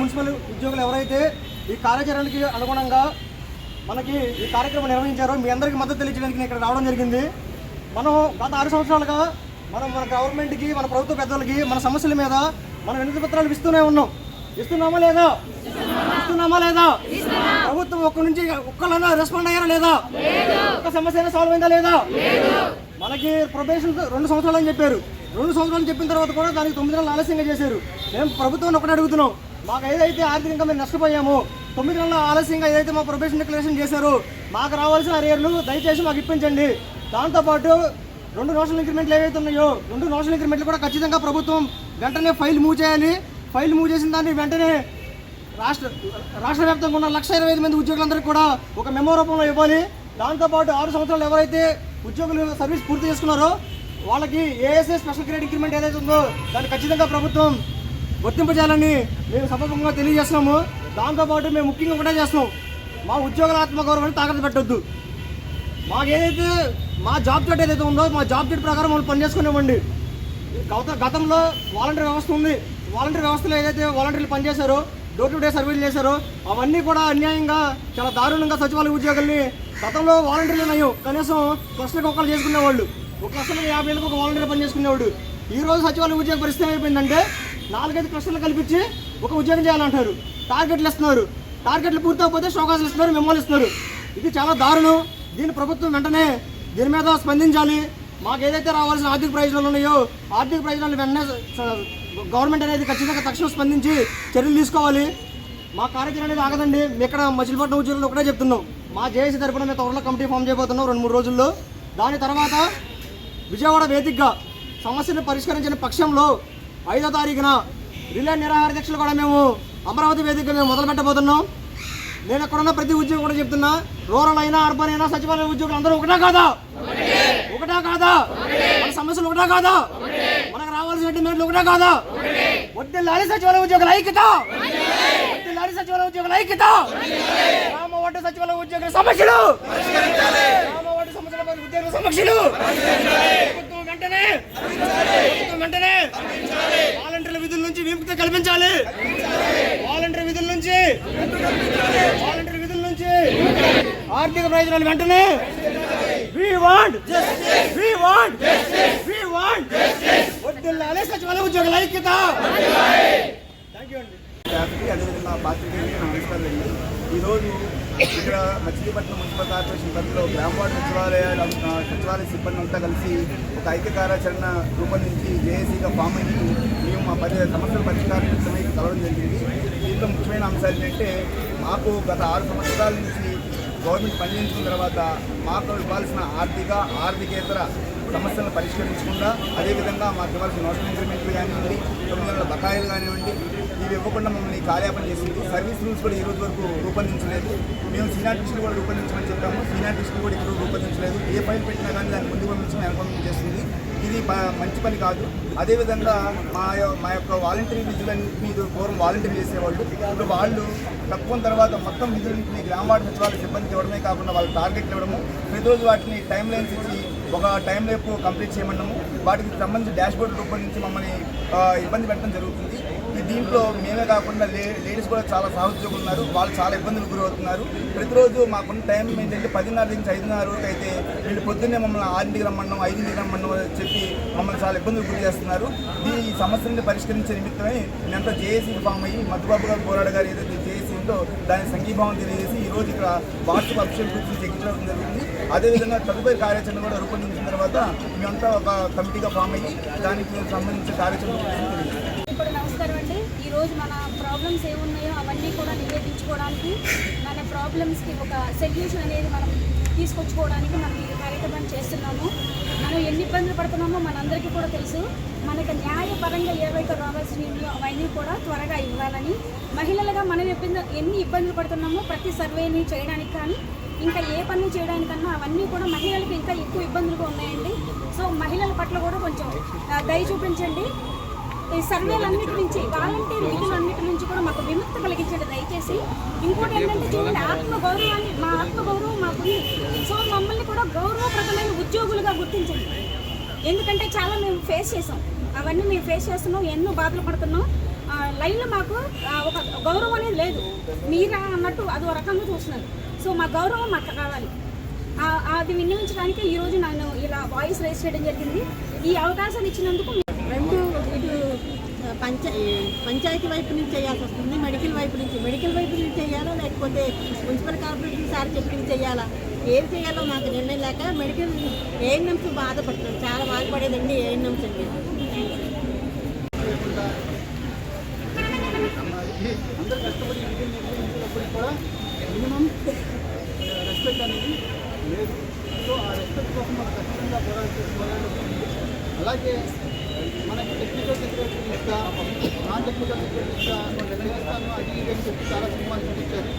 Municipal ఉద్యోగులు ఎవరైతే ఈ కార్యాచరణకి అనుగుణంగా మనకి ఈ కార్యక్రమం నిర్వహించారో మీ అందరికీ మద్దతు తెలియజేయడానికి ఇక్కడ రావడం జరిగింది. మనం గత ఆరు సంవత్సరాలుగా మనం మన గవర్నమెంట్కి మన ప్రభుత్వ పెద్దలకి మన సమస్యల మీద మన వినతి పత్రాలు ఇస్తూనే ఉన్నాం. ఇస్తున్నామా లేదా? ఇస్తున్నామా లేదా? ప్రభుత్వం ఒక్క నుంచి ఒక్కళ్ళన్నా రెస్పాండ్ అయ్యారా లేదా? ఒక్క సమస్య అయినా సాల్వ్ అయిందా లేదా? మనకి ప్రొబేషన్ రెండు సంవత్సరాలు అని చెప్పారు. రెండు సంవత్సరాలు చెప్పిన తర్వాత కూడా దానికి తొమ్మిది నెలలు ఆలస్యంగా చేశారు. మేము ప్రభుత్వం ఒకటి అడుగుతున్నాం. మాకు ఏదైతే ఆర్థికంగా మేము నష్టపోయామో తొమ్మిది నెలల ఆలస్యంగా ఏదైతే మా ప్రొబేషన్ డిక్లరేషన్ చేశారో మాకు రావాల్సిన అరియర్లు దయచేసి మాకు ఇప్పించండి. దాంతోపాటు రెండు నోషనల్ ఇంక్రిమెంట్లు ఏవైతే ఉన్నాయో రెండు నోషనల్ ఇంక్రిమెంట్లు కూడా ఖచ్చితంగా ప్రభుత్వం వెంటనే ఫైల్ మూవ్ చేయాలి. ఫైల్ మూవ్ చేసిన దాన్ని వెంటనే రాష్ట్ర రాష్ట్ర వ్యాప్తంగా ఉన్న లక్ష ఇరవై ఐదు మంది ఉద్యోగులందరికీ కూడా ఒక మెమో రూపంలో ఇవ్వాలి దాంతోపాటు ఆరు సంవత్సరాలు ఎవరైతే ఉద్యోగులు సర్వీస్ పూర్తి చేసుకున్నారో వాళ్ళకి ఏఎస్ఏ స్పెషల్ గ్రేడ్ ఇంక్రిమెంట్ ఏదైతే ఉందో దాన్ని ఖచ్చితంగా ప్రభుత్వం వర్తింపజేయాలని మేము సభముఖంగా తెలియజేస్తున్నాము. దాంతోపాటు మేము ముఖ్యంగా కూడా చేస్తున్నాం. మా ఉద్యోగుల ఆత్మగౌరవాన్ని తాకట్టు పెట్టొద్దు. మాకు ఏదైతే మా జాబ్ డేట్ ఏదైతే ఉందో మా జాబ్ డేట్ ప్రకారం వాళ్ళు పనిచేసుకునేవ్వండి. గత గతంలో వాలంటీర్ వ్యవస్థ ఉంది. వాలంటీర్ వ్యవస్థలో ఏదైతే వాలంటీర్లు పనిచేశారో డోర్ టు డే సర్వీలు చేశారు. అవన్నీ కూడా అన్యాయంగా చాలా దారుణంగా సచివాలయ ఉద్యోగుల్ని గతంలో వాలంటీర్లు నయ్యం కనీసం క్లస్టర్కి ఒకళ్ళు చేసుకునేవాళ్ళు. ఒక క్లస్టర్కి యాభై ఏళ్ళకి ఒక వాలంటీర్ పని చేసుకునేవాడు. ఈ రోజు సచివాలయ ఉద్యోగ పరిస్థితి ఏమైపోయిందంటే నాలుగైదు క్లస్టర్లు కల్పించి ఒక ఉద్యోగం చేయాలంటారు. టార్గెట్లు ఇస్తున్నారు. టార్గెట్లు పూర్తవకపోతే షోకాసులు ఇస్తున్నారు మెమోలు ఇస్తున్నారు. ఇది చాలా దారుణం. దీని ప్రభుత్వం వెంటనే దీని మీద స్పందించాలి. మాకు ఏదైతే రావాల్సిన ఆర్థిక ప్రయోజనాలు ఉన్నాయో ఆర్థిక ప్రయోజనాలు వెంటనే గవర్నమెంట్ అనేది ఖచ్చితంగా తక్షణం స్పందించి చర్యలు తీసుకోవాలి. మా కార్యక్రమం అనేది ఆగదండి. మేము ఇక్కడ మచిలీపట్నం ఉద్యోగులు ఒకటే చెప్తున్నాం. మా జేఏసీ తరఫున మేము త్వరలో కమిటీ ఫామ్ చేయబోతున్నాం రెండు మూడు రోజుల్లో. దాని తర్వాత విజయవాడ వేదికగా సమస్యను పరిష్కరించిన పక్షంలో ఐదో తారీఖున రిలే నిరాహార దీక్షలు కూడా మేము అమరావతి వేదికగా మేము మొదలు పెట్టబోతున్నాం నేను ఎక్కడున్న ప్రతి ఉద్యోగం కూడా చెప్తున్నా రూరల్ అయినా అర్బన్ అయినా సచివాలయ ఉద్యోగులు అందరూ ఒకటా కాదా? ఒకటా కాదా? మన సమస్యలు ఒకటా కాదా? మనకు రావాల్సిన ఒకటా కాదా? వడ్డీ లారీ సచివాలయ ఉద్యోగుల ఐక్యత. వడ్డీ లారీ సచివాలయ ఉద్యోగుల ఐక్యత. రామ వడ్డీ సచివాలయ ఉద్యోగుల సమస్యలు. రామ వడ్డీ సమస్యల ఉద్యోగుల సమస్యలు. ప్రభుత్వం వెంటనే ప్రభుత్వం వెంటనే వాలంటీర్ల విధుల నుంచి విముక్తి కల్పించాలి. వాలంటీర్ విధుల నుంచి వాలంటీర్ విధుల నుంచి ఆర్థిక ప్రయోజనాలు వెంటనే. వి వి వాంట్ వి వాంట్ వడ్డిల్లాలే సచివాలయ ఉద్యోగుల ఐక్యత థ్యాంక్ యూ అండి స్టాఫ్కి అదేవిధంగా పాత్రికేయులకి నమస్కారం అండి ఈరోజు ఇక్కడ మచిలీపట్నం మున్సిపల్ కార్పొరేషన్ పరిధిలో గ్రామ వార్డు సచివాలయాల సచివాలయ సిబ్బంది అంతా కలిసి ఒక ఐక్య కార్యాచరణ రూపొందించి జేఏసీగా ఫామ్ అయ్యి మేము మా పరి సమస్యల పరిష్కారం నిమిత్తమై కలవడం జరిగింది. దీంట్లో ముఖ్యమైన అంశాలు ఏంటంటే మాకు గత ఆరు సంవత్సరాల నుంచి గవర్నమెంట్ పనిచేసిన తర్వాత మాకు ఇవ్వాల్సిన ఆర్థిక ఆర్థికేతర సమస్యలను పరిష్కరించకుండా అదేవిధంగా మాకు ఇవ్వాల్సిన నోషల్ ఇంక్రిమెంట్లు కానివ్వండి తొమ్మిది వందల బకాయిలు కానివ్వండి ఇవి ఇవ్వకుండా మమ్మల్ని కార్యాపన చేసింది. సర్వీస్ రూల్స్ కూడా ఈ రోజు వరకు రూపొందించలేదు. మేము సీనియర్ టీచర్లు కూడా రూపొందించమని చెప్పాము. సీనియర్ టీచర్లు కూడా ఇప్పుడు రూపొందించలేదు. ఏ ఫైల్ పెట్టినా కానీ దాన్ని ముందు పంపించి వెనక చేస్తుంది. ఇది మంచి పని కాదు. అదేవిధంగా మా మా యొక్క వాలంటరీ విధులన్నింటినీ మీద పూర్వం వాలంటీర్ చేసేవాళ్ళు. ఇప్పుడు వాళ్ళు తక్కువ తర్వాత మొత్తం విధులన్నింటినీ గ్రామ వార్డు సచివాలయ సిబ్బందికి ఇవ్వడమే కాకుండా వాళ్ళ టార్గెట్ ఇవ్వడము. ప్రతిరోజు వాటిని టైం లైన్స్ ఇచ్చి ఒక టైం రేపు కంప్లీట్ చేయమన్నాము. వాటికి సంబంధించి డాష్ బోర్డు రూపొందించి మమ్మల్ని ఇబ్బంది పెట్టడం జరుగుతుంది. దీంట్లో మేమే కాకుండా లే లేడీస్ కూడా చాలా సహోద్యోగులు ఉన్నారు. వాళ్ళు చాలా ఇబ్బందులు గురవుతున్నారు. ప్రతిరోజు మాకున్న టైం ఏంటంటే పదిన్నర నుంచి ఐదున్నర వరకు అయితే వీళ్ళు పొద్దున్నే మమ్మల్ని ఆరింటికి రమ్మన్నాం ఐదింటికి రమ్మన్నాం అని చెప్పి మమ్మల్ని చాలా ఇబ్బందులు గురి చేస్తున్నారు. ఈ సమస్యని పరిష్కరించే నిమిత్తమే మేమంతా జేఏసీ ఫామ్ అయ్యి మధుబాబు గారు పోరాడు గారు ఏదైతే జేఏసీ ఉందో దాని సంఘీభావం తెలియజేసి ఈరోజు ఇక్కడ వార్షిక అఫీషియల్ గురించి చెక్కించడం జరిగింది. అదేవిధంగా తదుపరి కార్యాచరణ కూడా రూపొందించిన తర్వాత మేమంతా ఒక కమిటీగా ఫామ్ అయ్యి దానికి సంబంధించిన కార్యాచరణ రూపొందించి ఇప్పుడు నమస్కారం అండి. ఈరోజు మన ప్రాబ్లమ్స్ ఏమున్నాయో అవన్నీ కూడా నివేదించుకోవడానికి మన ప్రాబ్లమ్స్కి ఒక సొల్యూషన్ అనేది మనం తీసుకొచ్చుకోవడానికి మనం ఈ కార్యక్రమం చేస్తున్నాము. మనం ఎన్ని ఇబ్బందులు పడుతున్నామో మనందరికీ కూడా తెలుసు. మనకు న్యాయపరంగా ఏవైతే రావాల్సినవి అవన్నీ కూడా త్వరగా ఇవ్వాలని మహిళలుగా మనం ఇబ్బంది ఎన్ని ఇబ్బందులు పడుతున్నామో ప్రతి సర్వేని చేయడానికి కానీ ఇంకా ఏ పని చేయడానికన్నా అవన్నీ కూడా మహిళలకు ఇంకా ఎక్కువ ఇబ్బందులుగా ఉన్నాయండి. సో మహిళల పట్ల కూడా కొంచెం దయ చూపించండి. ఈ సర్వేలన్నిటి నుంచి వాలంటీర్ విధులన్నిటి నుంచి కూడా మాకు విముక్తి కలిగించండి దయచేసి. ఇంకోటి ఏంటంటే చూడండి ఆత్మగౌరవాన్ని మా ఆత్మగౌరవం మాకుంది సో మమ్మల్ని కూడా గౌరవప్రదమైన ఉద్యోగులుగా గుర్తించండి. ఎందుకంటే చాలా మేము ఫేస్ చేసాం అవన్నీ మేము ఫేస్ చేస్తున్నాం ఎన్నో బాధలు పడుతున్నాం. లైన్లో మాకు ఒక గౌరవం అనేది లేదు. మీరా అన్నట్టు అది ఒక రకంగా చూస్తున్నారు. సో మా గౌరవం మాకు కావాలి. అది వినియోగించడానికి ఈరోజు నన్ను ఇలా వాయిస్ రైజ్ చేయడం జరిగింది. ఈ అవకాశాన్ని ఇచ్చినందుకు పంచ పంచాయతీ వైపు నుంచి చేయాల్సి వస్తుంది మెడికల్ వైపు నుంచి. మెడికల్ వైపు నుంచి చేయాలా లేకపోతే మున్సిపల్ కార్పొరేషన్ సార్ చెప్పింది చేయాలా? ఏం చేయాలో మాకు నిర్ణయం లేక మెడికల్ ఏఎన్ఎంస్ బాధపడుతున్నాం. చాలా బాధపడేదండి ఏఎన్ఎంస్ అండి. అందరు కష్టపడి కూడా మినిమం రెస్పెక్ట్ అనేది లేదు. సో ఆ రెస్పెక్ట్ కోసం మనం ఖచ్చితంగా పోరాటం అలాగే మనకి టెక్నికల్ సెక్యూరిటీ ఇస్తా నాన్ టెక్నికల్ సెక్యూరిటీ ఇస్తా చేస్తాను అది ఇది చెప్పి చాలా సినిమాలు చూపించారు.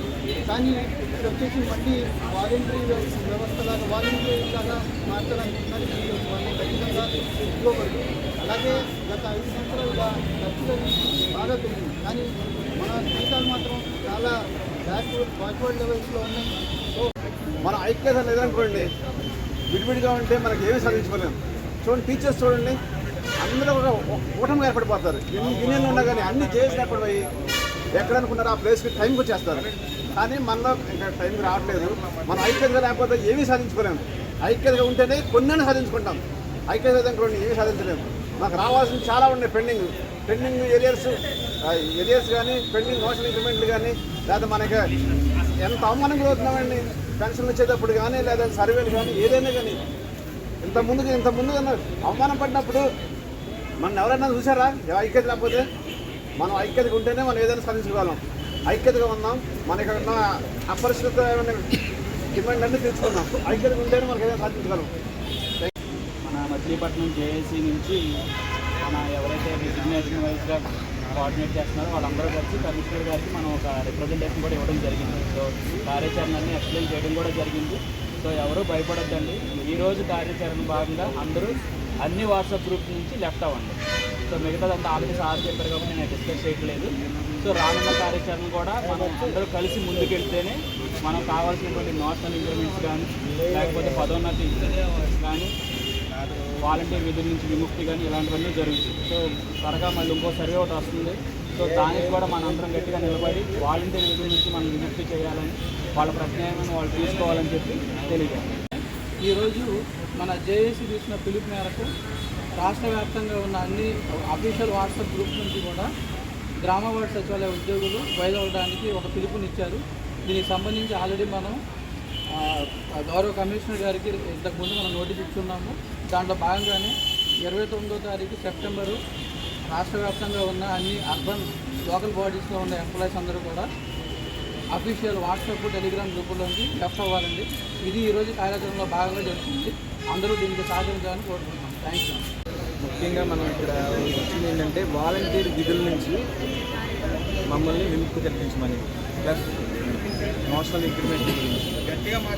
కానీ ఇక్కడ వచ్చేసి మళ్ళీ వాలంటరీ వ్యవస్థలాగా వాలంటరీ లాగా మార్చాలనుకుంటున్నారు ఇది ఖచ్చితంగా ఇవ్వకూడదు అలాగే గత ఐదు సంవత్సరాలుగా ఖర్చులు బాగా పెరిగింది కానీ మన జీవితాలు మాత్రం చాలా బ్యాక్వర్డ్ బ్యాక్వర్డ్ లెవెల్స్లో ఉన్నాయి. సో మన ఐక్యత లేదనుకోండి విడివిడిగా ఉంటే మనకి ఏమీ సాధించుకోలేము చూడండి టీచర్స్ చూడండి. అందరూ ఒక కూటమిగా ఏర్పడిపోతారు ఎన్ని యూనియన్లు ఉన్నా కానీ అన్ని చేసినప్పుడు పోయి ఎక్కడనుకున్నారో ఆ ప్లేస్కి టైంకి వచ్చేస్తారు. కానీ మనలో ఇంకా టైంకి రావట్లేదు. మనం ఐక్యతగా లేకపోతే ఏమీ సాధించుకోలేము. ఐక్యతగా ఉంటేనే కొన్ని సాధించుకుంటాం. ఐక్యత లేదనుకోండి ఏమీ సాధించలేము. మాకు రావాల్సిన చాలా ఉన్నాయి పెండింగ్. పెండింగ్ ఏరియాస్ ఏరియాస్ కానీ పెండింగ్ మోషన్ ఇంక్రిమెంట్లు కానీ లేదా మనకి ఎంత అవమానం అవుతున్నామండి పెన్షన్లు వచ్చేటప్పుడు కానీ లేదా సర్వేలు కానీ ఏదైనా కానీ ఇంత ముందుగా ఇంత ముందుగా అవమానం పడినప్పుడు మనం ఎవరైనా చూసారా? ఐక్యత లేకపోతే మనం ఐక్యతగా ఉంటేనే మనం ఏదైనా సాధించగలం ఐక్యతగా ఉన్నాం మన ఇక్కడ ఉన్న ఏమైనా డిమాండ్ అన్నీ తెలుసుకున్నాం ఐక్యతగా ఉంటేనే మనకి ఏదైనా సాధించగలం. మన మచిలీపట్నం జేఏసీ నుంచి మన ఎవరైతే డిజిగ్నేషన్ వైజ్గా కోఆర్డినేట్ చేస్తున్నారో వాళ్ళందరూ కలిసి కమిషనర్ గారికి మనం ఒక రిప్రజెంటేషన్ కూడా ఇవ్వడం జరిగింది. సో కార్యాచరణని ఎక్స్ప్లెయిన్ చేయడం కూడా జరిగింది. సో ఎవరు భయపడొద్దండి. ఈరోజు కార్యాచరణ భాగంగా అందరూ అన్ని వాట్సాప్ గ్రూప్ నుంచి లెఫ్ట్ అవ్వండి. సో మిగతాదంతా ఆల్రెడీ సార్ చెప్పారు కాబట్టి నేను డిస్కస్ చేయట్లేదు. సో రానున్న కార్యాచరణ కూడా మనం అందరూ కలిసి ముందుకెళ్తేనే మనం కావాల్సినటువంటి నోట్స్ ఇంక్రిమెంట్స్ కానీ లేకపోతే పదోన్నతి కానీ వాలంటీర్ విధుల నుంచి విముక్తి కానీ ఇలాంటివన్నీ జరుగుతాయి. సో త్వరగా మళ్ళీ ఇంకో సర్వే ఒకటి వస్తుంది. సో దానికి కూడా మనందరం అందరం గట్టిగా నిలబడి వాలంటీర్ విధుల నుంచి మనం విముక్తి చేయాలని వాళ్ళ ప్రత్యామ్నాయం వాళ్ళు తీసుకోవాలని చెప్పి తెలియజేస్తాం ఈరోజు మన జేఏసీ తీసిన పిలుపు మేరకు రాష్ట్ర వ్యాప్తంగా ఉన్న అన్ని అఫీషియల్ వాట్సాప్ గ్రూప్ నుంచి కూడా గ్రామ వార్డు సచివాలయ ఉద్యోగులు వైదొలగడానికి ఒక పిలుపునిచ్చారు. దీనికి సంబంధించి ఆల్రెడీ మనం గౌరవ కమిషనర్ గారికి ఇంతకుముందు మనం నోటీస్ ఇచ్చున్నాము. దాంట్లో భాగంగానే ఇరవై తొమ్మిదో తారీఖు సెప్టెంబరు రాష్ట్ర వ్యాప్తంగా ఉన్న అన్ని అర్బన్ లోకల్ బాడీస్లో ఉన్న ఎంప్లాయీస్ అందరూ కూడా అఫీషియల్ వాట్సాప్ టెలిగ్రామ్ గ్రూపుల్లోంచి లెఫ్ట్ అవ్వాలండి. ఇది ఈరోజు కార్యాచరణలో భాగంగా జరుగుతుంది. అందరూ దీనికి సహకరించాలని కోరుకుంటున్నాం. థ్యాంక్ యూ ముఖ్యంగా మనం ఇక్కడ వచ్చింది ఏంటంటే వాలంటీర్ విధుల నుంచి మమ్మల్ని విముక్తి కల్పించమని plus motional increment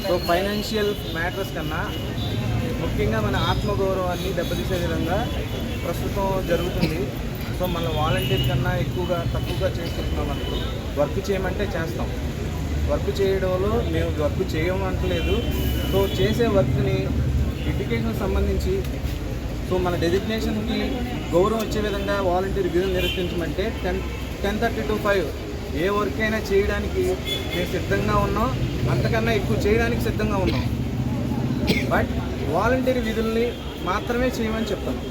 so financial matters కన్నా ముఖ్యంగా మన ఆత్మగౌరవాన్ని దెబ్బతీసే విధంగా ప్రస్తుతం జరుగుతుంది. సో మన వాలంటీర్ కన్నా ఎక్కువగా తక్కువగా చేస్తున్నాం అనుకో వర్క్ చేయమంటే చేస్తాం. వర్క్ చేయడంలో మేము వర్క్ చేయమంటలేదు సో చేసే వర్క్ని ఎడ్యుకేషన్ సంబంధించి సో మన డెసిగ్నేషన్కి గౌరవం వచ్చే విధంగా వాలంటీర్ విధులు నిర్వర్తించమంటే ten ten thirty to five A work అయినా చేయడానికి మేము సిద్ధంగా ఉన్నాం. అంతకన్నా ఎక్కువ చేయడానికి సిద్ధంగా ఉన్నాం. బట్ వాలంటీర్ విధుల్ని మాత్రమే చేయమని చెప్తాను